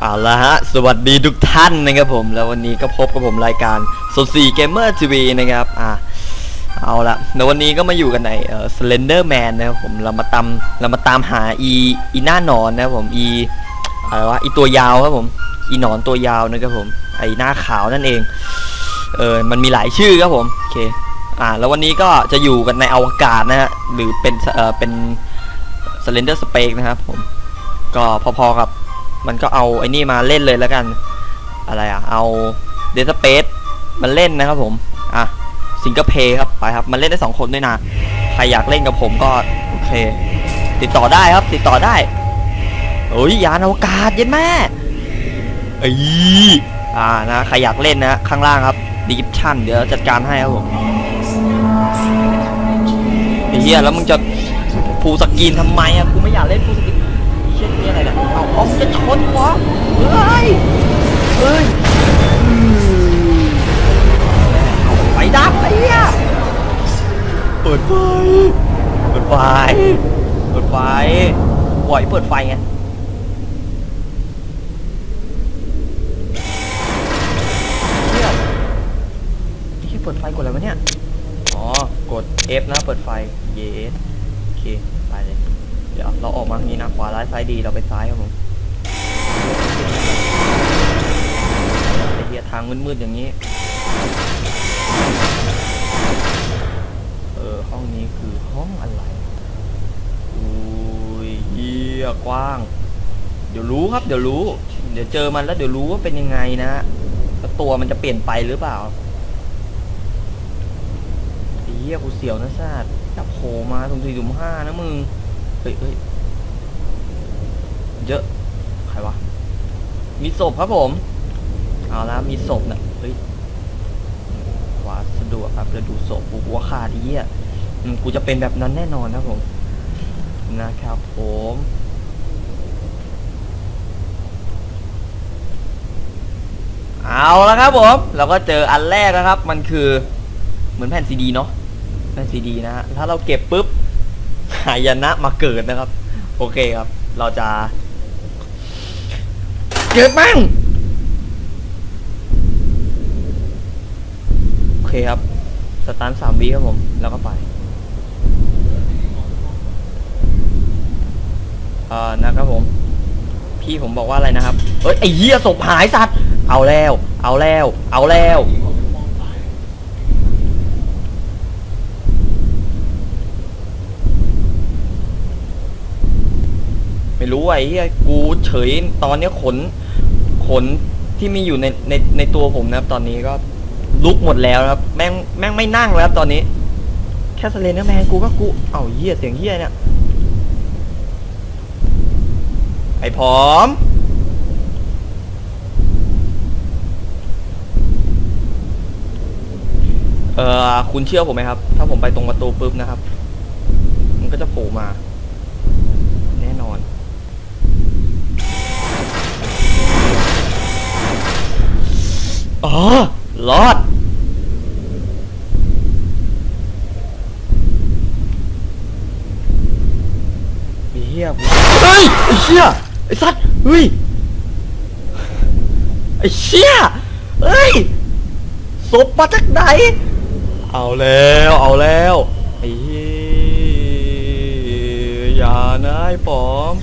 เอาละฮะ สวัสดีทุกท่านนะครับผม แล้ววันนี้ก็พบกับผมรายการสดสีเกมเมอร์ทีวีนะครับ อ่าเอาละในวันนี้ก็มาอยู่กันในเอ่อ Slender Man นะครับผม เรามาตาม เรามาตามหาอี อีหน้าหนอนนะครับผม อี อะไรวะ อีตัวยาวครับผม อีหนอนตัวยาวนะครับผม ไอหน้าขาวนั่นเอง เออ มันมีหลายชื่อครับผม โอเค อ่า แล้ววันนี้ก็จะอยู่กันในอวกาศนะฮะ หรือเป็น เอ่อ เป็น Slender Space นะครับผม ก็พอๆกับ มันก็เอาไอ้นี่มาเล่นเลยแล้วกัน อะไรอะเอา Dead Space มันเล่นนะครับผมอะซิงเกิลเพย์ครับไปครับมันเล่นได้สองคนด้วยนะใครอยากเล่นกับผมก็โอเค ติดต่อได้ครับติดต่อได้เอ้ยยานอวกาศเย็นแม่เอ้อ่านะใครอยากเล่นนะข้างล่างครับดีกิปชั่นเดี๋ยวจัดการให้ครับผมไอ้เหี้ยแล้วมึงจะฟูสกรีนทำไมอะกูไม่อยากเล่นฟูสกรีน เชี่ยนี่อะไรนี่ยเอาเอาจะชนวะเฮ้ยเฮ้ยไฟดับไอ้เหี้ยเปิดไฟ เปิดไฟ เปิดไฟปล่อยเปิดไฟไงเหี้ยนี่แค่เปิดไฟกดอะไรวะเนี่ย อ๋อ กด F นะเปิดไฟ เยสโอเค ไปเลย เดี๋ยวเราออกมาทางนี้นะขวาร้ายซ้ายดีเราไปซ้ายครับผมไอเหี้ยทางมืดๆอย่างนี้ เออห้องนี้คือห้องอะไรอุ้ยเหี้ยกว้าง เดี๋ยวรู้ครับ เดี๋ยวรู้ เดี๋ยวเจอมันแล้วเดี๋ยวรู้ว่าเป็นยังไงนะแล้วตัวมันจะเปลี่ยนไปหรือเปล่าเหี้ยกูเสียวนะซาดจับโผล่มาสุ่มสี่สุ่มห้านะมึง เฮ้ยเฮ้ยเยอะ ใครวะ มีศพครับผม เอาละมีศพนะเฮ้ยวาสะดวกครับจะดูศพกูหัวขาดไอ้เหี้ยอืมกูจะเป็นแบบนั้นแน่นอนครับผม นะครับผมเอาละครับผม เราก็เจออันแรกนะครับ มันคือเหมือนแผ่นซีดีเนาะแผ่นซีดีนะฮะถ้าเราเก็บปุ๊บายนะมาเกิดนะครับ โอเคครับ เราจะ เกิดมั่งโอเคครับ สตาร์ทสามวิครับผม แล้วก็ไปเอ่อนะครับผม พี่ผมบอกว่าอะไรนะครับเฮ้ยไอ้เหี้ยศพหายสัตว์ เอาแล้ว เอาแล้ว เอาแล้ว ไม่รู้ไอ้เหี้ยกูเฉยตอนเนี้ยขน ขนที่มีอยู่ในในในตัวผมนะครับ ตอนนี้ก็ลุกหมดแล้วนะครับ แม่งแม่งไม่นั่งแล้วครับตอนนี้ แค่สเลนเดอร์แมนกูก็กูเอ้าเหี้ยเสียงเหี้ยเนี่ยไอ้ผอมเอ่อคุณเชื่อผมไหมครับ ถ้าผมไปตรงประตูปุ๊บนะครับ มันก็จะโผล่มา แน่นอน อ๋อรอดไอ้เหี้ยเฮ้ยไอ้เชี่ยไอ้สัตว์เฮ้ยไอ้เชี่ยเฮ้ยศพมาจากไหน เอาแล้ว เอาแล้วไอ้เหี้ยอย่านะไอ้ปอม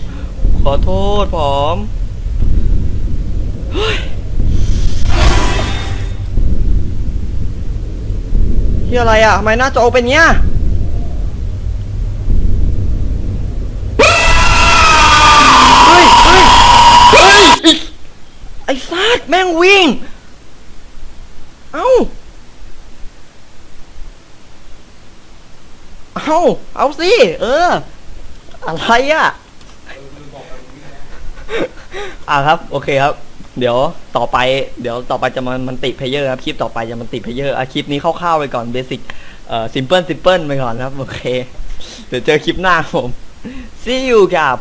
ขอโทษปอม เฮ้ย เฮียอะไรอะทำไมหน้าจอเป็นเงี้ยเฮ้ยเฮ้ยเฮ้ยไอ้สัตว์แม่งวิ่ง เอ้า เอ้าเอาสิ เออ อะไรอะ อ่าครับ โอเคครับ เดี๋ยวต่อไปเดี๋ยวต่อไปจะมันมันติเพเยอร์ครับคลิปต่อไปจะมันติเพเยอร์อะคลิปนี้คร่าวๆไปก่อนเบสิกเอ่อซิมเพิลซิมเพิลไปก่อนครับ โอเค เดี๋ยวเจอคลิปหน้าผม see you ครับ